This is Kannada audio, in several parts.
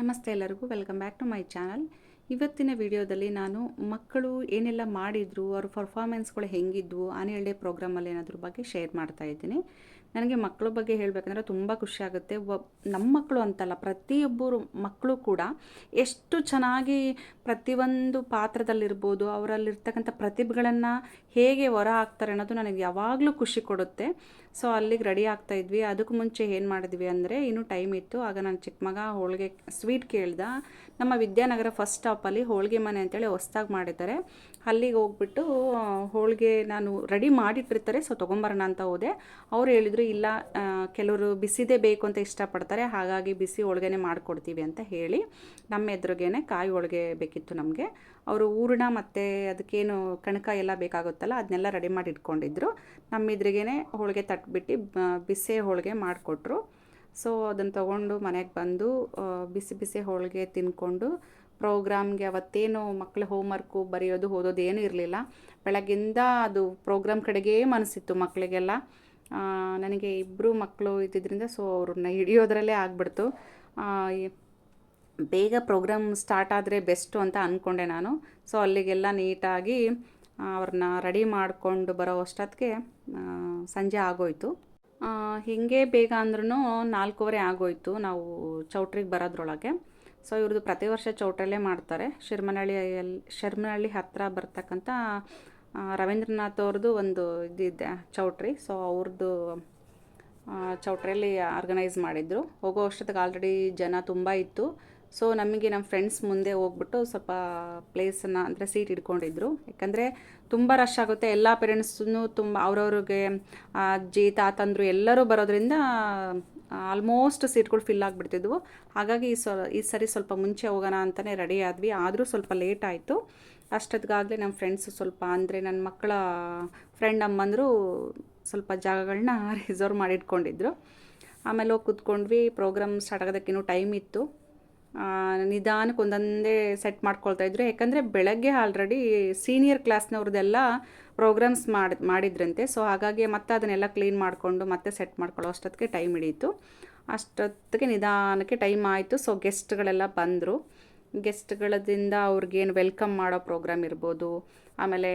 ನಮಸ್ತೆ ಎಲ್ಲರಿಗೂ, welcome back to my channel. ಇವತ್ತಿನ ವಿಡಿಯೋದಲ್ಲಿ ನಾನು ಮಕ್ಕಳು ಏನೆಲ್ಲ ಮಾಡಿದ್ರು, ಅವ್ರ ಪರ್ಫಾರ್ಮೆನ್ಸ್ಗಳು ಹೆಂಗಿದ್ವು ಆನ್ಯಲ್ ಡೇ ಪ್ರೋಗ್ರಾಮಲ್ಲಿ ಏನಾದ್ರ ಬಗ್ಗೆ ಶೇರ್ ಮಾಡ್ತಾ ಇದ್ದೀನಿ. ನನಗೆ ಮಕ್ಕಳ ಬಗ್ಗೆ ಹೇಳಬೇಕಂದ್ರೆ ತುಂಬ ಖುಷಿ ಆಗುತ್ತೆ. ನಮ್ಮ ಮಕ್ಕಳು ಅಂತಲ್ಲ, ಪ್ರತಿಯೊಬ್ಬರು ಮಕ್ಕಳು ಕೂಡ ಎಷ್ಟು ಚೆನ್ನಾಗಿ ಪ್ರತಿಯೊಂದು ಪಾತ್ರದಲ್ಲಿರ್ಬೋದು, ಅವರಲ್ಲಿರ್ತಕ್ಕಂಥ ಪ್ರತಿಭೆಗಳನ್ನು ಹೇಗೆ ಹೊರ ಹಾಕ್ತಾರೆ ಅನ್ನೋದು ನನಗೆ ಯಾವಾಗಲೂ ಖುಷಿ ಕೊಡುತ್ತೆ. ಸೊ, ಅಲ್ಲಿಗೆ ರೆಡಿ ಆಗ್ತಾ ಇದ್ವಿ. ಅದಕ್ಕೆ ಮುಂಚೆ ಏನು ಮಾಡಿದ್ವಿ ಅಂದರೆ, ಇನ್ನೂ ಟೈಮ್ ಇತ್ತು. ಆಗ ನನ್ನ ಚಿಕ್ಕ ಮಗ ಹೋಳಿಗೆ ಸ್ವೀಟ್ ಕೇಳ್ದ. ನಮ್ಮ ವಿದ್ಯಾನಗರ ಫಸ್ಟ್ ಸ್ಟಾಪಲ್ಲಿ ಹೋಳಿಗೆ ಮನೆ ಅಂತೇಳಿ ಹೊಸ್ದಾಗಿ ಮಾಡಿದ್ದಾರೆ. ಅಲ್ಲಿಗೆ ಹೋಗ್ಬಿಟ್ಟು ಹೋಳಿಗೆ ನಾನು ರೆಡಿ ಮಾಡಿಟ್ಟಿರ್ತಾರೆ. ಸೊ, ತೊಗೊಂಬರೋಣ ಅಂತ ಹೋದೆ. ಅವ್ರು ಹೇಳಿದ್ರು ಇಲ್ಲ ಕೆಲವರು ಬಿಸಿದೇ ಬೇಕು ಅಂತ ಇಷ್ಟಪಡ್ತಾರೆ, ಹಾಗಾಗಿ ಬಿಸಿ ಹೋಳಿಗೆನೇ ಮಾಡಿಕೊಡ್ತೀವಿ ಅಂತ ಹೇಳಿ ನಮ್ಮ ಎದುರುಗೇನೆ ಕಾಯಿ ಹೋಳಿಗೆ ಬೇಕಿತ್ತು ನಮಗೆ. ಅವರು ಹೂರ್ಣ ಮತ್ತು ಅದಕ್ಕೇನು ಕಣಕ ಎಲ್ಲ ಬೇಕಾಗುತ್ತಲ್ಲ, ಅದನ್ನೆಲ್ಲ ರೆಡಿ ಮಾಡಿ ಇಟ್ಕೊಂಡಿದ್ರು. ನಮ್ಮ ಎದುರಿಗೇನೆ ಹೋಳಿಗೆ ತಟ್ಬಿಟ್ಟು ಬಿಸಿ ಹೋಳಿಗೆ ಮಾಡಿಕೊಟ್ರು. ಸೊ, ಅದನ್ನು ತೊಗೊಂಡು ಮನೆಗೆ ಬಂದು ಬಿಸಿ ಬಿಸಿ ಹೋಳಿಗೆ ತಿನ್ಕೊಂಡು, ಪ್ರೋಗ್ರಾಮ್ಗೆ ಅವತ್ತೇನು ಮಕ್ಕಳ ಹೋಮ್ವರ್ಕು ಬರೆಯೋದು, ಓದೋದು ಏನೂ ಇರಲಿಲ್ಲ. ಬೆಳಗ್ಗಿಂದ ಅದು ಪ್ರೋಗ್ರಾಮ್ ಕಡೆಗೇ ಮನಸ್ಸಿತ್ತು ಮಕ್ಕಳಿಗೆಲ್ಲ ನನಗೆ ಇಬ್ಬರು ಮಕ್ಕಳು ಇದ್ದಿದ್ದರಿಂದ ಸೊ ಅವ್ರನ್ನ ಹಿಡಿಯೋದ್ರಲ್ಲೇ ಆಗ್ಬಿಡ್ತು. ಬೇಗ ಪ್ರೋಗ್ರಾಮ್ ಸ್ಟಾರ್ಟ್ ಆದರೆ ಬೆಸ್ಟು ಅಂತ ಅಂದ್ಕೊಂಡೆ ನಾನು. ಸೊ ಅಲ್ಲಿಗೆಲ್ಲ ನೀಟಾಗಿ ಅವ್ರನ್ನ ರೆಡಿ ಮಾಡಿಕೊಂಡು ಬರೋ ಅಷ್ಟೊತ್ತಿಗೆ ಸಂಜೆ ಆಗೋಯ್ತು. ಹಿಂಗೆ ಬೇಗ ಅಂದ್ರೂ ನಾಲ್ಕೂವರೆ ಆಗೋಯ್ತು ನಾವು ಚೌಟ್ರಿಗೆ ಬರೋದ್ರೊಳಗೆ. ಸೊ ಇವ್ರದ್ದು ಪ್ರತಿ ವರ್ಷ ಚೌಟ್ರಲ್ಲೇ ಮಾಡ್ತಾರೆ. ಶಿರ್ಮನಹಳ್ಳಿಯಲ್ಲಿ, ಶಿರ್ಮನಹಳ್ಳಿ ಹತ್ತಿರ ಬರ್ತಕ್ಕಂಥ ರವೀಂದ್ರನಾಥ್ ಅವ್ರದ್ದು ಒಂದು ಇದಿದೆ ಚೌಟ್ರಿ. ಸೊ ಅವ್ರದ್ದು ಚೌಟ್ರಿಯಲ್ಲಿ ಆರ್ಗನೈಸ್ ಮಾಡಿದ್ರು. ಹೋಗೋ ಅಷ್ಟೊತ್ತಿಗೆ ಆಲ್ರೆಡಿ ಜನ ತುಂಬ ಇತ್ತು. ಸೊ ನಮಗೆ ನಮ್ಮ ಫ್ರೆಂಡ್ಸ್ ಮುಂದೆ ಹೋಗ್ಬಿಟ್ಟು ಸ್ವಲ್ಪ ಪ್ಲೇಸನ್ನು ಅಂದರೆ ಸೀಟ್ ಇಟ್ಕೊಂಡಿದ್ರು ಯಾಕಂದರೆ ತುಂಬ ರಶ್ ಆಗುತ್ತೆ. ಎಲ್ಲ ಪೇರೆಂಟ್ಸೂ ತುಂಬ ಅವ್ರವ್ರಿಗೆ ಅಜ್ಜಿ, ತಾತಂದರು ಎಲ್ಲರೂ ಬರೋದ್ರಿಂದ ಆಲ್ಮೋಸ್ಟ್ ಸೀಟ್ಗಳು ಫಿಲ್ ಆಗಿಬಿಡ್ತಿದ್ವು. ಹಾಗಾಗಿ ಈ ಸೊ, ಈ ಸರಿ ಸ್ವಲ್ಪ ಮುಂಚೆ ಹೋಗೋಣ ಅಂತಲೇ ರೆಡಿ ಆದ್ವಿ. ಆದರೂ ಸ್ವಲ್ಪ ಲೇಟ್ ಆಯಿತು. ಅಷ್ಟೊತ್ತಿಗಾಗಲೇ ನಮ್ಮ ಫ್ರೆಂಡ್ಸು ಸ್ವಲ್ಪ ಅಂದರೆ ನನ್ನ ಮಕ್ಕಳ ಫ್ರೆಂಡ್ ಅಮ್ಮಂದರು ಸ್ವಲ್ಪ ಜಾಗಗಳನ್ನ ರಿಸರ್ವ್ ಮಾಡಿಟ್ಕೊಂಡಿದ್ರು. ಆಮೇಲೆ ಹೋಗಿ ಕೂತ್ಕೊಂಡ್ವಿ. ಪ್ರೋಗ್ರಾಮ್ ಸ್ಟಾರ್ಟ್ ಆಗೋದಕ್ಕಿನ್ನೂ ಟೈಮ್ ಇತ್ತು. ನಿಧಾನಕ್ಕೆ ಒಂದೊಂದೇ ಸೆಟ್ ಮಾಡ್ಕೊಳ್ತಾ ಇದ್ರು. ಯಾಕಂದರೆ ಬೆಳಗ್ಗೆ ಆಲ್ರೆಡಿ ಸೀನಿಯರ್ ಕ್ಲಾಸ್ನವ್ರದ್ದೆಲ್ಲ ಪ್ರೋಗ್ರಾಮ್ಸ್ ಮಾಡಿ, ಮಾಡಿದ್ರಂತೆ. ಸೊ ಹಾಗಾಗಿ ಮತ್ತೆ ಅದನ್ನೆಲ್ಲ ಕ್ಲೀನ್ ಮಾಡಿಕೊಂಡು ಮತ್ತೆ ಸೆಟ್ ಮಾಡ್ಕೊಳ್ಳೋ ಅಷ್ಟೊತ್ತಿಗೆ ಟೈಮ್ ಹಿಡಿಯಿತು. ಅಷ್ಟೊತ್ತಿಗೆ ನಿಧಾನಕ್ಕೆ ಟೈಮ್ ಆಯಿತು. ಸೊ ಗೆಸ್ಟ್ಗಳೆಲ್ಲ ಬಂದರು. ಗೆಸ್ಟ್ಗಳದಿಂದ ಅವ್ರಿಗೇನು ವೆಲ್ಕಮ್ ಮಾಡೋ ಪ್ರೋಗ್ರಾಮ್ ಇರ್ಬೋದು. ಆಮೇಲೆ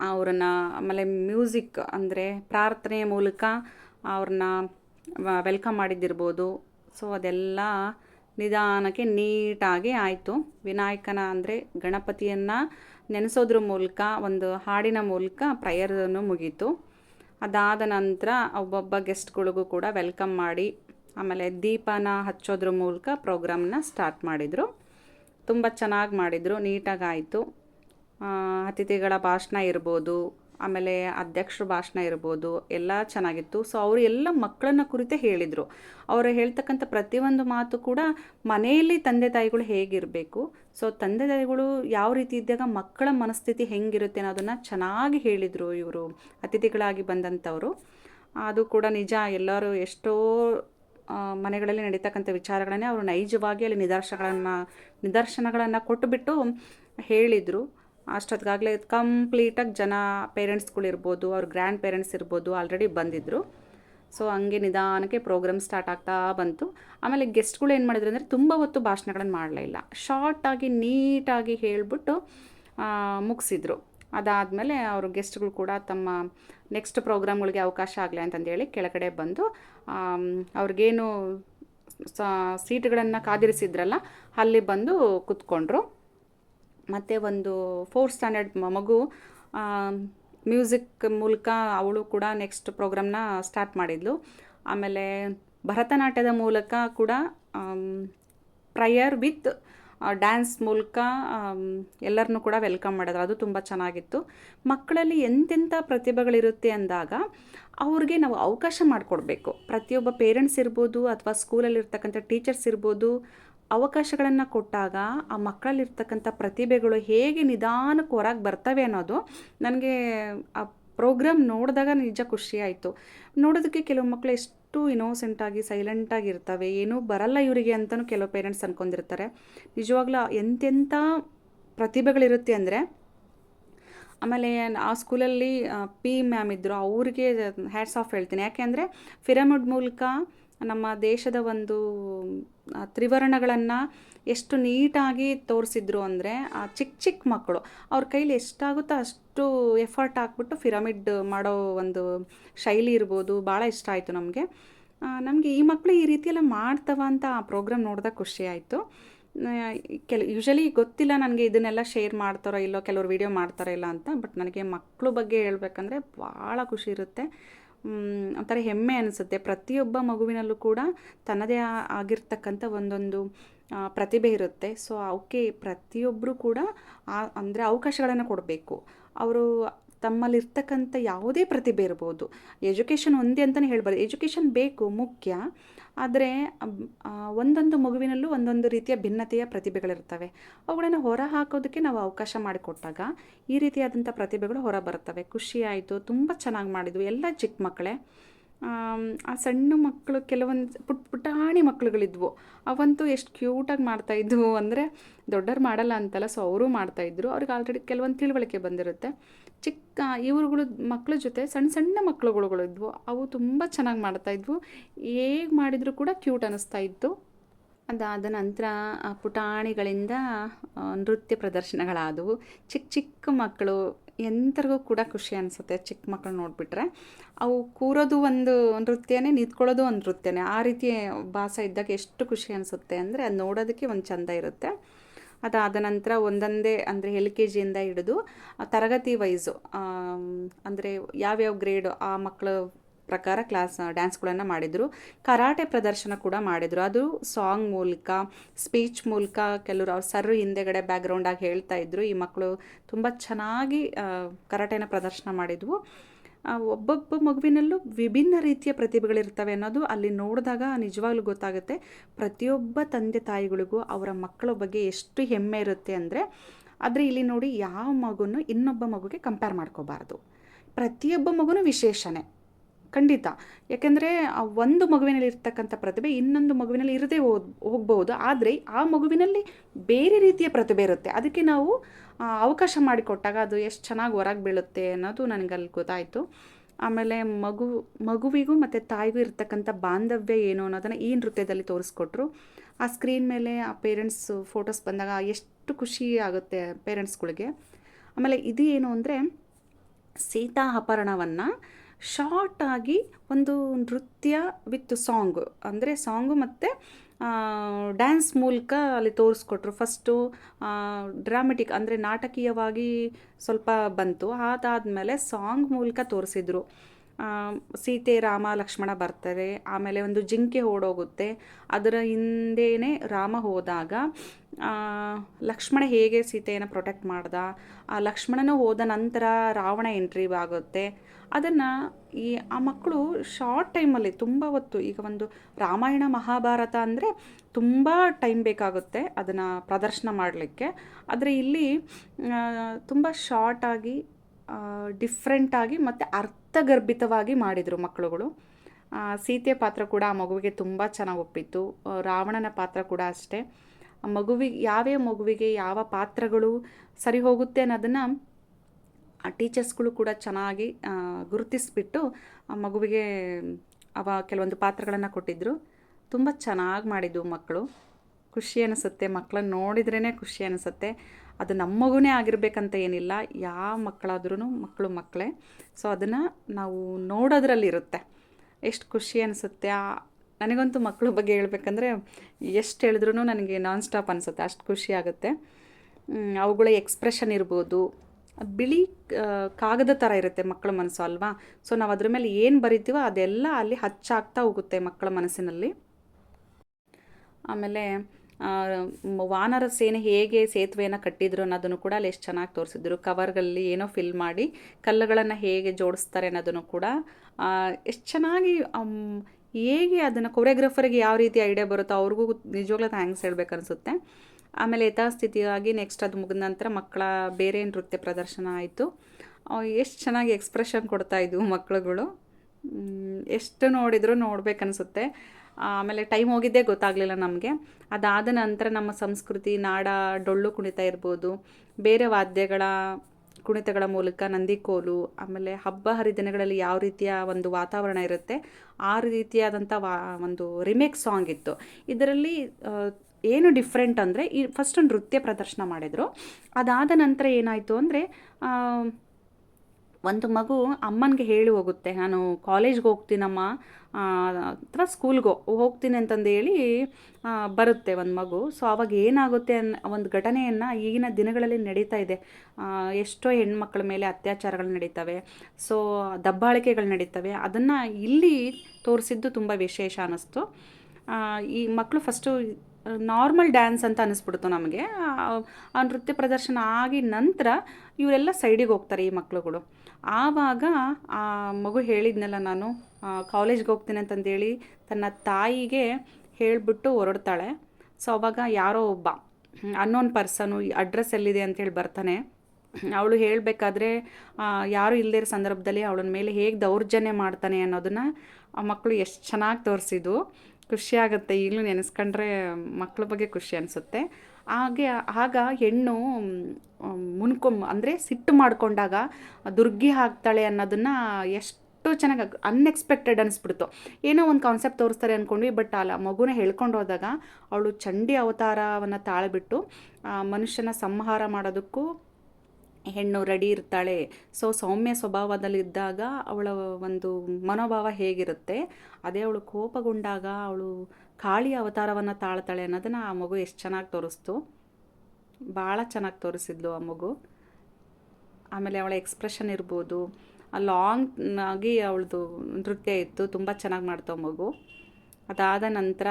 ಅವ್ರನ್ನ, ಆಮೇಲೆ ಮ್ಯೂಸಿಕ್ ಅಂದರೆ ಪ್ರಾರ್ಥನೆಯ ಮೂಲಕ ಅವ್ರನ್ನ ವೆಲ್ಕಮ್ ಮಾಡಿದ್ದಿರ್ಬೋದು. ಸೊ ಅದೆಲ್ಲ ನಿಧಾನಕ್ಕೆ ನೀಟಾಗಿ ಆಯಿತು. ವಿನಾಯಕನ ಅಂದರೆ ಗಣಪತಿಯನ್ನು ನೆನೆಸೋದ್ರ ಮೂಲಕ, ಒಂದು ಹಾಡಿನ ಮೂಲಕ ಪ್ರೇಯರನ್ನು ಮುಗೀತು. ಅದಾದ ನಂತರ ಒಬ್ಬೊಬ್ಬ ಗೆಸ್ಟ್ಗಳಿಗೂ ಕೂಡ ವೆಲ್ಕಮ್ ಮಾಡಿ, ಆಮೇಲೆ ದೀಪನ ಹಚ್ಚೋದ್ರ ಮೂಲಕ ಪ್ರೋಗ್ರಾಮ್ನ ಸ್ಟಾರ್ಟ್ ಮಾಡಿದರು. ತುಂಬ ಚೆನ್ನಾಗಿ ಮಾಡಿದರು, ನೀಟಾಗಿ ಆಯಿತು. ಅತಿಥಿಗಳ ಭಾಷಣ ಇರ್ಬೋದು ಆಮೇಲೆ ಅಧ್ಯಕ್ಷರ ಭಾಷಣ ಇರ್ಬೋದು, ಎಲ್ಲ ಚೆನ್ನಾಗಿತ್ತು. ಸೊ ಅವರು ಎಲ್ಲ ಮಕ್ಕಳನ್ನ ಕುರಿತೇ ಹೇಳಿದರು. ಅವರು ಹೇಳ್ತಕ್ಕಂಥ ಪ್ರತಿಯೊಂದು ಮಾತು ಕೂಡ ಮನೆಯಲ್ಲಿ ತಂದೆ ತಾಯಿಗಳು ಹೇಗಿರಬೇಕು ಸೊ ತಂದೆ ತಾಯಿಗಳು ಯಾವ ರೀತಿ ಇದ್ದಾಗ ಮಕ್ಕಳ ಮನಸ್ಥಿತಿ ಹೆಂಗಿರುತ್ತೆ ಅನ್ನೋದನ್ನು ಚೆನ್ನಾಗಿ ಹೇಳಿದರು ಇವರು ಅತಿಥಿಗಳಾಗಿ ಬಂದಂಥವರು. ಅದು ಕೂಡ ನಿಜ, ಎಲ್ಲರೂ ಎಷ್ಟೋ ಮನೆಗಳಲ್ಲಿ ನಡೀತಕ್ಕಂಥ ವಿಚಾರಗಳನ್ನೇ ಅವರು ನೈಜವಾಗಿ ಅಲ್ಲಿ ನಿದರ್ಶನಗಳನ್ನು ನಿದರ್ಶನಗಳನ್ನು ಕೊಟ್ಟುಬಿಟ್ಟು ಹೇಳಿದರು. ಅಷ್ಟೊತ್ತಿಗಾಗಲೇ ಕಂಪ್ಲೀಟಾಗಿ ಜನ ಪೇರೆಂಟ್ಸ್ಗಳಿರ್ಬೋದು, ಅವ್ರ ಗ್ರ್ಯಾಂಡ್ ಪೇರೆಂಟ್ಸ್ ಇರ್ಬೋದು ಆಲ್ರೆಡಿ ಬಂದಿದ್ದರು ಸೊ, ಹಂಗೆ ನಿಧಾನಕ್ಕೆ ಪ್ರೋಗ್ರಾಮ್ ಸ್ಟಾರ್ಟ್ ಆಗ್ತಾ ಬಂತು. ಆಮೇಲೆ ಗೆಸ್ಟ್ಗಳು ಏನು ಮಾಡಿದ್ರು ಅಂದರೆ ತುಂಬ ಹೊತ್ತು ಭಾಷಣಗಳನ್ನು ಮಾಡಲೇ ಇಲ್ಲ. ಶಾರ್ಟಾಗಿ, ನೀಟಾಗಿ ಹೇಳಿಬಿಟ್ಟು ಮುಗಿಸಿದ್ರು. ಅದಾದಮೇಲೆ ಅವರು ಗೆಸ್ಟ್ಗಳು ಕೂಡ ತಮ್ಮ ನೆಕ್ಸ್ಟ್ ಪ್ರೋಗ್ರಾಮ್ಗಳಿಗೆ ಅವಕಾಶ ಆಗಲಿ ಅಂತಂದೇಳಿ ಕೆಳಗಡೆ ಬಂದು ಅವ್ರಿಗೇನು ಸೀಟ್ಗಳನ್ನು ಕಾದಿರಿಸಿದ್ರಲ್ಲ, ಅಲ್ಲಿ ಬಂದು ಕೂತ್ಕೊಂಡ್ರು. ಮತ್ತು ಒಂದು ಫೋರ್ತ್ ಸ್ಟ್ಯಾಂಡರ್ಡ್ ಮಗು ಮ್ಯೂಸಿಕ್ ಮೂಲಕ ಅವಳು ಕೂಡ ನೆಕ್ಸ್ಟ್ ಪ್ರೋಗ್ರಾಮ್ನ ಸ್ಟಾರ್ಟ್ ಮಾಡಿದ್ಲು. ಆಮೇಲೆ ಭರತನಾಟ್ಯದ ಮೂಲಕ ಕೂಡ ಪ್ರಯರ್ ವಿತ್ ಡ್ಯಾನ್ಸ್ ಮೂಲಕ ಎಲ್ಲರನ್ನೂ ಕೂಡ ವೆಲ್ಕಮ್ ಮಾಡಿದ್ರು. ಅದು ತುಂಬ ಚೆನ್ನಾಗಿತ್ತು. ಮಕ್ಕಳಲ್ಲಿ ಎಂತೆಂಥ ಪ್ರತಿಭೆಗಳಿರುತ್ತೆ ಅಂದಾಗ, ಅವ್ರಿಗೆ ನಾವು ಅವಕಾಶ ಮಾಡಿಕೊಡ್ಬೇಕು. ಪ್ರತಿಯೊಬ್ಬ ಪೇರೆಂಟ್ಸ್ ಇರ್ಬೋದು ಅಥವಾ ಸ್ಕೂಲಲ್ಲಿರ್ತಕ್ಕಂಥ ಟೀಚರ್ಸ್ ಇರ್ಬೋದು ಅವಕಾಶಗಳನ್ನು ಕೊಟ್ಟಾಗ ಆ ಮಕ್ಕಳಲ್ಲಿರ್ತಕ್ಕಂಥ ಪ್ರತಿಭೆಗಳು ಹೇಗೆ ನಿಧಾನಕ್ಕೆ ಹೊರಗೆ ಬರ್ತವೆ ಅನ್ನೋದು ನನಗೆ ಆ ಪ್ರೋಗ್ರಾಮ್ ನೋಡಿದಾಗ ನಿಜ ಖುಷಿಯಾಯಿತು ನೋಡೋದಕ್ಕೆ ಕೆಲವು ಮಕ್ಕಳು ಎಷ್ಟು ಇನೋಸೆಂಟಾಗಿ ಸೈಲೆಂಟಾಗಿ ಇರ್ತವೆ, ಏನೂ ಬರಲ್ಲ ಇವರಿಗೆ ಅಂತಲೂ ಕೆಲವು ಪೇರೆಂಟ್ಸ್ ಅಂದ್ಕೊಂಡಿರ್ತಾರೆ ನಿಜವಾಗ್ಲೂ ಎಂತೆಂಥ ಪ್ರತಿಭೆಗಳಿರುತ್ತೆ ಅಂದರೆ, ಆಮೇಲೆ ಆ ಸ್ಕೂಲಲ್ಲಿ ಪಿ ಮ್ಯಾಮ್ ಇದ್ದರು ಅವರಿಗೆ ಹ್ಯಾಟ್ಸ್ ಆಫ್ ಹೇಳ್ತೀನಿ. ಯಾಕೆ ಅಂದರೆ ಮೂಲಕ ನಮ್ಮ ದೇಶದ ಒಂದು ತ್ರಿವರ್ಣಗಳನ್ನು ಎಷ್ಟು ನೀಟಾಗಿ ತೋರಿಸಿದ್ರು ಅಂದರೆ, ಆ ಚಿಕ್ಕ ಚಿಕ್ಕ ಮಕ್ಕಳು, ಅವ್ರ ಕೈಲಿ ಎಷ್ಟಾಗುತ್ತೋ ಅಷ್ಟು ಎಫರ್ಟ್ ಹಾಕ್ಬಿಟ್ಟು ಪಿರಮಿಡ್ ಮಾಡೋ ಒಂದು ಶೈಲಿ ಇರ್ಬೋದು ಭಾಳ ಇಷ್ಟ ಆಯಿತು ನಮಗೆ. ನಮಗೆ ಈ ಮಕ್ಕಳು ಈ ರೀತಿಯೆಲ್ಲ ಮಾಡ್ತವ ಅಂತ ಆ ಪ್ರೋಗ್ರಾಮ್ ನೋಡಿದಾಗ ಖುಷಿ ಆಯಿತು. ಕೆಲ ಯೂಶಲಿ ಗೊತ್ತಿಲ್ಲ ನನಗೆ ಇದನ್ನೆಲ್ಲ ಶೇರ್ ಮಾಡ್ತಾರೋ ಇಲ್ಲೋ, ಕೆಲವ್ರು ವೀಡಿಯೋ ಮಾಡ್ತಾರೋ ಇಲ್ಲ ಅಂತ ಬಟ್ ನನಗೆ ಮಕ್ಕಳು ಬಗ್ಗೆ ಹೇಳ್ಬೇಕಂದ್ರೆ ಭಾಳ ಖುಷಿ ಇರುತ್ತೆ. ಒಂಥರ ಹೆಮ್ಮೆ ಅನಿಸುತ್ತೆ. ಪ್ರತಿಯೊಬ್ಬ ಮಗುವಿನಲ್ಲೂ ಕೂಡ ತನ್ನದೇ ಆಗಿರ್ತಕ್ಕಂಥ ಒಂದೊಂದು ಪ್ರತಿಭೆ ಇರುತ್ತೆ. ಸೊ ಅವಕ್ಕೆ ಪ್ರತಿಯೊಬ್ಬರು ಕೂಡ ಅಂದರೆ ಅವಕಾಶಗಳನ್ನು ಕೊಡಬೇಕು. ಅವರು ತಮ್ಮಲ್ಲಿರ್ತಕ್ಕಂಥ ಯಾವುದೇ ಪ್ರತಿಭೆ ಇರ್ಬೋದು. ಎಜುಕೇಷನ್ ಒಂದೇ ಅಂತಲೇ ಹೇಳ್ಬಾರ್ದು ಎಜುಕೇಷನ್ ಬೇಕು, ಮುಖ್ಯ. ಆದರೆ ಒಂದೊಂದು ಮಗುವಿನಲ್ಲೂ ಒಂದೊಂದು ರೀತಿಯ ಭಿನ್ನತೆಯ ಪ್ರತಿಭೆಗಳಿರ್ತವೆ. ಅವುಗಳನ್ನು ಹೊರ ಹಾಕೋದಕ್ಕೆ ನಾವು ಅವಕಾಶ ಮಾಡಿಕೊಟ್ಟಾಗ ಈ ರೀತಿಯಾದಂಥ ಪ್ರತಿಭೆಗಳು ಹೊರ ಬರ್ತವೆ ಖುಷಿಯಾಯಿತು ತುಂಬ ಚೆನ್ನಾಗಿ ಮಾಡಿದ್ವು. ಎಲ್ಲ ಚಿಕ್ಕ ಮಕ್ಕಳೇ. ಆ ಸಣ್ಣ ಮಕ್ಕಳು ಕೆಲವೊಂದು ಪುಟ್ ಪುಟಾಣಿ ಮಕ್ಕಳುಗಳಿದ್ವು. ಅವಂತೂ ಎಷ್ಟು ಕ್ಯೂಟಾಗಿ ಮಾಡ್ತಾಯಿದ್ವು ಅಂದರೆ ದೊಡ್ಡರು ಮಾಡಲ್ಲ ಅಂತಲ್ಲ ಸೊ ಅವರು ಮಾಡ್ತಾಯಿದ್ರು ಅವ್ರಿಗೆ ಆಲ್ರೆಡಿ ಕೆಲವೊಂದು ತಿಳುವಳಿಕೆ ಬಂದಿರುತ್ತೆ. ಚಿಕ್ಕ, ಇವ್ರುಗಳು ಮಕ್ಕಳ ಜೊತೆ ಸಣ್ಣ ಸಣ್ಣ ಮಕ್ಕಳುಗಳು ಇದ್ವು. ಅವು ತುಂಬ ಚೆನ್ನಾಗಿ ಮಾಡ್ತಾಯಿದ್ವು ಹೇಗೆ ಮಾಡಿದರೂ ಕೂಡ ಕ್ಯೂಟ್ ಅನ್ನಿಸ್ತಾ ಇತ್ತು. ಅದಾದ ನಂತರ ಪುಟಾಣಿಗಳಿಂದ ನೃತ್ಯ ಪ್ರದರ್ಶನಗಳಾದವು. ಚಿಕ್ಕ ಚಿಕ್ಕ ಮಕ್ಕಳು ಎಂಥರಿಗೂ ಕೂಡ ಖುಷಿ ಅನಿಸುತ್ತೆ ಚಿಕ್ಕ ಮಕ್ಕಳು ನೋಡಿಬಿಟ್ರೆ. ಅವು ಕೂರೋದು ಒಂದು ನೃತ್ಯನೇ, ನಿಂತ್ಕೊಳ್ಳೋದು ಒಂದು ನೃತ್ಯನೇ. ಆ ರೀತಿ ಭಾಸ ಇದ್ದಾಗ ಎಷ್ಟು ಖುಷಿ ಅನಿಸುತ್ತೆ ಅಂದರೆ ಅದು ನೋಡೋದಕ್ಕೆ ಒಂದು ಚಂದ ಇರುತ್ತೆ. ಅದಾದ ನಂತರ ಒಂದೊಂದೇ ಅಂದರೆ ಎಲ್ ಕೆ ಜಿಯಿಂದ ಹಿಡಿದು, ತರಗತಿ ವೈಸು ಅಂದರೆ ಯಾವ್ಯಾವ ಗ್ರೇಡ್ ಆ ಮಕ್ಕಳ ಪ್ರಕಾರ ಕ್ಲಾಸ್ ಡ್ಯಾನ್ಸ್ಗಳನ್ನು ಮಾಡಿದರು. ಕರಾಟೆ ಪ್ರದರ್ಶನ ಕೂಡ ಮಾಡಿದರು. ಅದು ಸಾಂಗ್ ಮೂಲಕ, ಸ್ಪೀಚ್ ಮೂಲಕ ಕೆಲವರು ಅವ್ರ ಸರ್ ಹಿಂದೆಗಡೆ ಬ್ಯಾಕ್ಗ್ರೌಂಡಾಗಿ ಹೇಳ್ತಾ ಇದ್ದರು ಈ ಮಕ್ಕಳು ತುಂಬ ಚೆನ್ನಾಗಿ ಕರಾಟೆನ ಪ್ರದರ್ಶನ ಮಾಡಿದ್ವು. ಒಬ್ಬೊಬ್ಬ ಮಗುವಿನಲ್ಲೂ ವಿಭಿನ್ನ ರೀತಿಯ ಪ್ರತಿಭೆಗಳಿರ್ತವೆ ಅನ್ನೋದು ಅಲ್ಲಿ ನೋಡಿದಾಗ ನಿಜವಾಗ್ಲೂ ಗೊತ್ತಾಗುತ್ತೆ. ಪ್ರತಿಯೊಬ್ಬ ತಂದೆ ತಾಯಿಗಳಿಗೂ ಅವರ ಮಕ್ಕಳ ಬಗ್ಗೆ ಎಷ್ಟು ಹೆಮ್ಮೆ ಇರುತ್ತೆ ಅಂದರೆ, ಆದರೆ ಇಲ್ಲಿ ನೋಡಿ ಯಾವ ಮಗುನೂ ಇನ್ನೊಬ್ಬ ಮಗುಗೆ ಕಂಪೇರ್ ಮಾಡ್ಕೋಬಾರ್ದು. ಪ್ರತಿಯೊಬ್ಬ ಮಗುನೂ ವಿಶೇಷನೇ. ಖಂಡಿತ. ಯಾಕೆಂದರೆ ಆ ಒಂದು ಮಗುವಿನಲ್ಲಿ ಇರ್ತಕ್ಕಂಥ ಪ್ರತಿಭೆ ಇನ್ನೊಂದು ಮಗುವಿನಲ್ಲಿ ಇರದೇ ಹೋದ್ ಹೋಗ್ಬೋದು ಆದರೆ ಆ ಮಗುವಿನಲ್ಲಿ ಬೇರೆ ರೀತಿಯ ಪ್ರತಿಭೆ ಇರುತ್ತೆ. ಅದಕ್ಕೆ ನಾವು ಅವಕಾಶ ಮಾಡಿಕೊಟ್ಟಾಗ ಅದು ಎಷ್ಟು ಚೆನ್ನಾಗಿ ಹೊರಗೆ ಬೀಳುತ್ತೆ ಅನ್ನೋದು ಅಲ್ಲಿ ಗೊತ್ತಾಯಿತು. ಆಮೇಲೆ ಮಗು, ಮಗುವಿಗೂ ಮತ್ತು ತಾಯಿಗೂ ಇರ್ತಕ್ಕಂಥ ಬಾಂಧವ್ಯ ಏನು ಅನ್ನೋದನ್ನು ಈ ನೃತ್ಯದಲ್ಲಿ ತೋರಿಸ್ಕೊಟ್ರು. ಆ ಸ್ಕ್ರೀನ್ ಮೇಲೆ ಆ ಪೇರೆಂಟ್ಸ್ ಫೋಟೋಸ್ ಬಂದಾಗ ಎಷ್ಟು ಖುಷಿ ಆಗುತ್ತೆ ಪೇರೆಂಟ್ಸ್ಗಳಿಗೆ ಆಮೇಲೆ ಇದು ಏನು ಅಂದರೆ ಸೀತಾ ಅಪಹರಣವನ್ನು ಶಾರ್ಟಾಗಿ ಒಂದು ನೃತ್ಯ ವಿತ್ ಸಾಂಗ್ ಅಂದರೆ ಸಾಂಗು ಮತ್ತು ಡ್ಯಾನ್ಸ್ ಮೂಲಕ ಅಲ್ಲಿ ತೋರಿಸ್ಕೊಟ್ರು. ಫಸ್ಟು ಡ್ರಾಮೆಟಿಕ್ ಅಂದರೆ ನಾಟಕೀಯವಾಗಿ ಸ್ವಲ್ಪ ಬಂತು. ಅದಾದಮೇಲೆ ಸಾಂಗ್ ಮೂಲಕ ತೋರಿಸಿದ್ರು. ಸೀತೆ ರಾಮ ಲಕ್ಷ್ಮಣ ಬರ್ತಾರೆ. ಆಮೇಲೆ ಒಂದು ಜಿಂಕೆ ಓಡೋಗುತ್ತೆ. ಅದರ ಹಿಂದೆಯೇ ರಾಮ ಹೋದಾಗ ಲಕ್ಷ್ಮಣ ಹೇಗೆ ಸೀತೆಯನ್ನು ಪ್ರೊಟೆಕ್ಟ್ ಮಾಡ್ದ? ಆ ಲಕ್ಷ್ಮಣನು ಹೋದ ನಂತರ ರಾವಣ ಎಂಟ್ರಿ ಆಗುತ್ತೆ. ಅದನ್ನು ಈ, ಆ ಮಕ್ಕಳು ಶಾರ್ಟ್ ಟೈಮಲ್ಲಿ ತುಂಬ ಹೊತ್ತು, ಈಗ ಒಂದು ರಾಮಾಯಣ ಮಹಾಭಾರತ ಅಂದರೆ ತುಂಬ ಟೈಮ್ ಬೇಕಾಗುತ್ತೆ ಅದನ್ನು ಪ್ರದರ್ಶನ ಮಾಡಲಿಕ್ಕೆ. ಆದರೆ ಇಲ್ಲಿ ತುಂಬ ಶಾರ್ಟಾಗಿ ಡಿಫ್ರೆಂಟಾಗಿ ಮತ್ತು ಅರ್ಥಗರ್ಭಿತವಾಗಿ ಮಾಡಿದರು ಮಕ್ಕಳುಗಳು. ಆ, ಸೀತೆಯ ಪಾತ್ರ ಕೂಡ ಆ ಮಗುವಿಗೆ ತುಂಬ ಚೆನ್ನಾಗಿ ಒಪ್ಪಿತ್ತು. ರಾವಣನ ಪಾತ್ರ ಕೂಡ ಅಷ್ಟೇ. ಮಗುವಿಗೆ ಯಾವ್ಯಾವ ಮಗುವಿಗೆ ಯಾವ ಪಾತ್ರಗಳು ಸರಿ ಹೋಗುತ್ತೆ ಅನ್ನೋದನ್ನು ಆ ಟೀಚರ್ಸ್ಗಳು ಕೂಡ ಚೆನ್ನಾಗಿ ಗುರುತಿಸ್ಬಿಟ್ಟು ಆ ಮಗುವಿಗೆ ಅವ ಕೆಲವೊಂದು ಪಾತ್ರಗಳನ್ನು ಕೊಟ್ಟಿದ್ದರು ತುಂಬ ಚೆನ್ನಾಗಿ ಮಾಡಿದ್ದು ಮಕ್ಕಳು. ಖುಷಿ ಅನಿಸುತ್ತೆ. ಮಕ್ಕಳನ್ನ ನೋಡಿದ್ರೇ ಖುಷಿ ಅನಿಸುತ್ತೆ. ಅದು ನಮ್ಮ ಮಗುನೇ ಆಗಿರ್ಬೇಕಂತ ಏನಿಲ್ಲ. ಯಾವ ಮಕ್ಕಳಾದ್ರೂ ಮಕ್ಕಳು ಮಕ್ಕಳೇ. ಸೊ ಅದನ್ನು ನಾವು ನೋಡೋದ್ರಲ್ಲಿರುತ್ತೆ. ಎಷ್ಟು ಖುಷಿ ಅನಿಸುತ್ತೆ. ನನಗಂತೂ ಮಕ್ಕಳ ಬಗ್ಗೆ ಹೇಳ್ಬೇಕಂದ್ರೆ ಎಷ್ಟು ಹೇಳಿದ್ರೂ ನನಗೆ ನಾನ್ ಸ್ಟಾಪ್ ಅನಿಸುತ್ತೆ. ಅಷ್ಟು ಖುಷಿ ಆಗುತ್ತೆ. ಅವುಗಳ ಎಕ್ಸ್ಪ್ರೆಷನ್ ಇರ್ಬೋದು. ಬಿಳಿ ಕಾಗದ ಥರ ಇರುತ್ತೆ ಮಕ್ಕಳ ಮನಸ್ಸು, ಅಲ್ವಾ? ಸೊ ನಾವು ಅದ್ರ ಮೇಲೆ ಏನು ಬರಿತೀವೋ ಅದೆಲ್ಲ ಅಲ್ಲಿ ಹಚ್ಚಾಗ್ತಾ ಹೋಗುತ್ತೆ ಮಕ್ಕಳ ಮನಸ್ಸಿನಲ್ಲಿ. ಆಮೇಲೆ ವಾನರ ಸೇನೆ ಹೇಗೆ ಸೇತುವೆಯನ್ನು ಕಟ್ಟಿದ್ರು ಅನ್ನೋದನ್ನು ಕೂಡ ಅಲ್ಲಿ ಎಷ್ಟು ಚೆನ್ನಾಗಿ ತೋರಿಸಿದ್ರು. ಕವರ್ಗಳಲ್ಲಿ ಏನೋ ಫಿಲ್ ಮಾಡಿ ಕಲ್ಲುಗಳನ್ನು ಹೇಗೆ ಜೋಡಿಸ್ತಾರೆ ಅನ್ನೋದನ್ನು ಕೂಡ ಎಷ್ಟು ಚೆನ್ನಾಗಿ ಹೇಗೆ ಅದನ್ನು ಕೊರಿಯೋಗ್ರಾಫರ್ಗೆ ಯಾವ ರೀತಿ ಐಡಿಯಾ ಬರುತ್ತೋ ಅವ್ರಿಗೂ ನಿಜವಾಗ್ಲೂ ಥ್ಯಾಂಕ್ಸ್ ಹೇಳ್ಬೇಕು ಅನಿಸುತ್ತೆ ಆಮೇಲೆ ಯಥಾಸ್ಥಿತಿಯಾಗಿ ನೆಕ್ಸ್ಟ್ ಅದು ಮುಗಿದ ನಂತರ ಮಕ್ಕಳ ಬೇರೆ ನೃತ್ಯ ಪ್ರದರ್ಶನ ಆಯಿತು. ಎಷ್ಟು ಚೆನ್ನಾಗಿ ಎಕ್ಸ್ಪ್ರೆಷನ್ ಕೊಡ್ತಾ ಇದ್ವು ಮಕ್ಕಳುಗಳು. ಎಷ್ಟು ನೋಡಿದರೂ ನೋಡ್ಬೇಕನ್ಸುತ್ತೆ. ಆಮೇಲೆ ಟೈಮ್ ಹೋಗಿದ್ದೇ ಗೊತ್ತಾಗಲಿಲ್ಲ ನಮಗೆ. ಅದಾದ ನಂತರ ನಮ್ಮ ಸಂಸ್ಕೃತಿ, ನಾಡ, ಡೊಳ್ಳು ಕುಣಿತ ಇರ್ಬೋದು, ಬೇರೆ ವಾದ್ಯಗಳ ಕುಣಿತಗಳ ಮೂಲಕ ನಂದಿಕೋಲು, ಆಮೇಲೆ ಹಬ್ಬ ಹರಿದಿನಗಳಲ್ಲಿ ಯಾವ ರೀತಿಯ ಒಂದು ವಾತಾವರಣ ಇರುತ್ತೆ, ಆ ರೀತಿಯಾದಂಥ ವಾ, ಒಂದು ರಿಮೇಕ್ ಸಾಂಗ್ ಇತ್ತು. ಇದರಲ್ಲಿ ಏನು ಡಿಫ್ರೆಂಟ್ ಅಂದರೆ ಈ ಫಸ್ಟ್ ನೃತ್ಯ ಪ್ರದರ್ಶನ ಮಾಡಿದರು. ಅದಾದ ನಂತರ ಏನಾಯಿತು ಅಂದರೆ ಒಂದು ಮಗು ಅಮ್ಮನಿಗೆ ಹೇಳಿ ಹೋಗುತ್ತೆ. ನಾನು ಕಾಲೇಜ್ಗೆ ಹೋಗ್ತೀನಮ್ಮ. ಅಥವಾ ಸ್ಕೂಲ್ಗೆ ಹೋಗ್ತೀನಿ ಅಂತಂದು ಹೇಳಿ ಬರುತ್ತೆ ಒಂದು ಮಗು. ಸೊ ಅವಾಗ ಏನಾಗುತ್ತೆ ಅನ್, ಒಂದು ಘಟನೆಯನ್ನು ಈಗಿನ ದಿನಗಳಲ್ಲಿ ನಡೀತಾ ಇದೆ. ಎಷ್ಟೋ ಹೆಣ್ಮಕ್ಳ ಮೇಲೆ ಅತ್ಯಾಚಾರಗಳು ನಡೀತವೆ. ಸೊ ದಬ್ಬಾಳಿಕೆಗಳು ನಡೀತವೆ. ಅದನ್ನು ಇಲ್ಲಿ ತೋರಿಸಿದ್ದು ತುಂಬ ವಿಶೇಷ ಅನ್ನಿಸ್ತು. ಈ ಮಕ್ಕಳು ಫಸ್ಟು ನಾರ್ಮಲ್ ಡ್ಯಾನ್ಸ್ ಅಂತ ಅನಿಸ್ಬಿಡ್ತು ನಮಗೆ. ಆ- ನೃತ್ಯ ಪ್ರದರ್ಶನ ಆಗಿ ನಂತರ ಇವರೆಲ್ಲ ಸೈಡಿಗೆ ಹೋಗ್ತಾರೆ ಈ ಮಕ್ಕಳುಗಳು ಆವಾಗ ಆ ಮಗು ಹೇಳಿದ್ನಲ್ಲ ನಾನು ಕಾಲೇಜ್ಗೆ ಹೋಗ್ತೀನಿ ಅಂತಂದೇಳಿ ತನ್ನ ತಾಯಿಗೆ ಹೇಳಿಬಿಟ್ಟು ಹೊರಡ್ತಾಳೆ. ಸೊ ಅವಾಗ ಯಾರೋ ಒಬ್ಬ ಅನ್ನೋನ್ ಪರ್ಸನು ಅಡ್ರೆಸ್ ಎಲ್ಲಿದೆ ಅಂತೇಳಿ ಬರ್ತಾನೆ. ಅವಳು ಹೇಳಬೇಕಾದ್ರೆ ಯಾರು ಇಲ್ಲದೇ ಇರೋ ಸಂದರ್ಭದಲ್ಲಿ ಅವಳ ಮೇಲೆ ಹೇಗೆ ದೌರ್ಜನ್ಯ ಮಾಡ್ತಾನೆ ಅನ್ನೋದನ್ನು ಆ ಮಕ್ಕಳು ಎಷ್ಟು ಚೆನ್ನಾಗಿ ತೋರಿಸಿದ್ದು. ಖುಷಿ ಆಗುತ್ತೆ ಈಗಲೂ ನೆನೆಸ್ಕೊಂಡ್ರೆ ಮಕ್ಕಳ ಬಗ್ಗೆ ಖುಷಿ ಅನಿಸುತ್ತೆ. ಹಾಗೆ, ಆಗ ಹೆಣ್ಣು ಮುನ್ಕೊಂಬ ಅಂದರೆ ಸಿಟ್ಟು ಮಾಡಿಕೊಂಡಾಗ ದುರ್ಗಿ ಹಾಕ್ತಾಳೆ ಅನ್ನೋದನ್ನು ಎಷ್ಟು ಚೆನ್ನಾಗಿ ಅನ್ಎಕ್ಸ್ಪೆಕ್ಟೆಡ್ ಅನಿಸ್ಬಿಡ್ತು. ಏನೋ ಒಂದು ಕಾನ್ಸೆಪ್ಟ್ ತೋರಿಸ್ತಾರೆ ಅಂದ್ಕೊಂಡ್ವಿ ಬಟ್ ಅಲ್ಲ, ಮಗುನ ಹೇಳ್ಕೊಂಡು ಹೋದಾಗ ಅವಳು ಚಂಡಿ ಅವತಾರವನ್ನು ತಾಳ್ಬಿಟ್ಟು ಮನುಷ್ಯನ ಸಂಹಾರ ಮಾಡೋದಕ್ಕೂ ಹೆಣ್ಣು ರೆಡಿ ಇರ್ತಾಳೆ. ಸೊ ಸೌಮ್ಯ ಸ್ವಭಾವದಲ್ಲಿದ್ದಾಗ ಅವಳ ಒಂದು ಮನೋಭಾವ ಹೇಗಿರುತ್ತೆ? ಅದೇ ಅವಳು ಕೋಪಗೊಂಡಾಗ ಅವಳು ಕಾಳಿ ಅವತಾರವನ್ನು ತಾಳ್ತಾಳೆ ಅನ್ನೋದನ್ನು ಆ ಮಗು ಎಷ್ಟು ಚೆನ್ನಾಗಿ ತೋರಿಸ್ತು. ಭಾಳ ಚೆನ್ನಾಗಿ ತೋರಿಸಿದ್ಲು ಆ ಮಗು. ಆಮೇಲೆ ಅವಳ ಎಕ್ಸ್ಪ್ರೆಷನ್ ಇರ್ಬೋದು. ಲಾಂಗ್ ಆಗಿ ಅವಳದು ನೃತ್ಯ ಇತ್ತು. ತುಂಬ ಚೆನ್ನಾಗಿ ಮಾಡ್ತು ಆ ಮಗು. ಅದಾದ ನಂತರ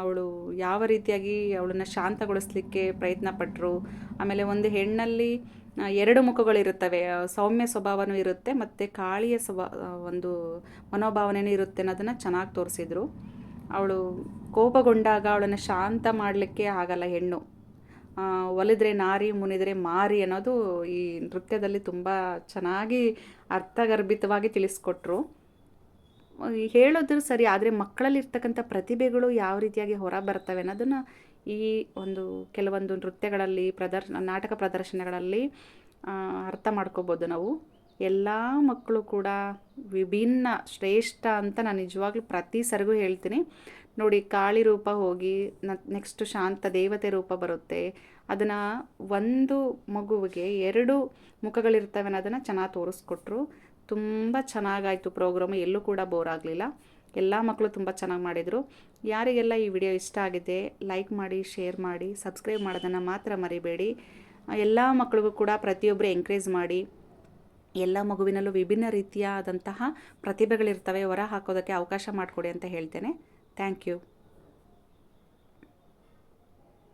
ಅವಳು ಯಾವ ರೀತಿಯಾಗಿ ಅವಳನ್ನು ಶಾಂತಗೊಳಿಸ್ಲಿಕ್ಕೆ ಪ್ರಯತ್ನ ಪಟ್ಟರು ಆಮೇಲೆ ಒಂದು ಹೆಣ್ಣಲ್ಲಿ ಎರಡು ಮುಖಗಳಿರುತ್ತವೆ. ಸೌಮ್ಯ ಸ್ವಭಾವನೂ ಇರುತ್ತೆ ಮತ್ತು ಕಾಳಿಯ ಸ್ವಭಾವ ಒಂದು ಮನೋಭಾವನೆಯೂ ಇರುತ್ತೆ ಅನ್ನೋದನ್ನು ಚೆನ್ನಾಗಿ ತೋರಿಸಿದ್ರು. ಅವಳು ಕೋಪಗೊಂಡಾಗ ಅವಳನ್ನು ಶಾಂತ ಮಾಡಲಿಕ್ಕೆ ಆಗಲ್ಲ ಹೆಣ್ಣು. ಒಲಿದ್ರೆ ನಾರಿ, ಮುನಿದ್ರೆ ಮಾರಿ ಅನ್ನೋದು ಈ ನೃತ್ಯದಲ್ಲಿ ತುಂಬ ಚೆನ್ನಾಗಿ ಅರ್ಥಗರ್ಭಿತವಾಗಿ ತಿಳಿಸ್ಕೊಟ್ರು. ಈ ಹೇಳೋದು ಸರಿ, ಆದರೆ ಮಕ್ಕಳಲ್ಲಿರ್ತಕ್ಕಂಥ ಪ್ರತಿಭೆಗಳು ಯಾವ ರೀತಿಯಾಗಿ ಹೊರ ಬರ್ತವೆ ಅನ್ನೋದನ್ನು ಈ ಒಂದು ಕೆಲವೊಂದು ನೃತ್ಯಗಳಲ್ಲಿ ಪ್ರದರ್ಶನ ನಾಟಕ ಪ್ರದರ್ಶನಗಳಲ್ಲಿ ಅರ್ಥ ಮಾಡ್ಕೋಬೋದು ನಾವು. ಎಲ್ಲ ಮಕ್ಕಳು ಕೂಡ ವಿಭಿನ್ನ ಶ್ರೇಷ್ಠ ಅಂತ ನಾನು ನಿಜವಾಗ್ಲೂ ಪ್ರತಿ ಸರಿಗೂ ಹೇಳ್ತೀನಿ. ನೋಡಿ, ಕಾಳಿ ರೂಪ ಹೋಗಿ ನೆಕ್ಸ್ಟ್ ಶಾಂತ ದೇವತೆ ರೂಪ ಬರುತ್ತೆ. ಅದನ್ನು ಒಂದು ಮಗುವಿಗೆ ಎರಡು ಮುಖಗಳಿರ್ತವೆ ಅನ್ನೋದನ್ನು ಚೆನ್ನಾಗಿ ತೋರಿಸ್ಕೊಟ್ರು. ತುಂಬ ಚೆನ್ನಾಗಾಯಿತು ಪ್ರೋಗ್ರಾಮು, ಎಲ್ಲೂ ಕೂಡ ಬೋರ್ ಆಗಲಿಲ್ಲ. ಎಲ್ಲ ಮಕ್ಕಳು ತುಂಬ ಚೆನ್ನಾಗಿ ಮಾಡಿದರು. ಯಾರಿಗೆಲ್ಲ ಈ ವಿಡಿಯೋ ಇಷ್ಟ ಆಗಿದೆ, ಲೈಕ್ ಮಾಡಿ, ಶೇರ್ ಮಾಡಿ, ಸಬ್ಸ್ಕ್ರೈಬ್ ಮಾಡೋದನ್ನು ಮಾತ್ರ ಮರಿಬೇಡಿ. ಎಲ್ಲ ಮಕ್ಕಳಿಗೂ ಕೂಡ ಪ್ರತಿಯೊಬ್ಬರು ಎಂಕರೇಜ್ ಮಾಡಿ. ಎಲ್ಲ ಮಗುವಿನಲ್ಲೂ ವಿಭಿನ್ನ ರೀತಿಯಾದಂತಹ ಪ್ರತಿಭೆಗಳಿರ್ತವೆ, ಹೊರ ಹಾಕೋದಕ್ಕೆ ಅವಕಾಶ ಮಾಡಿಕೊಡಿ ಅಂತ ಹೇಳ್ತೇನೆ. Thank you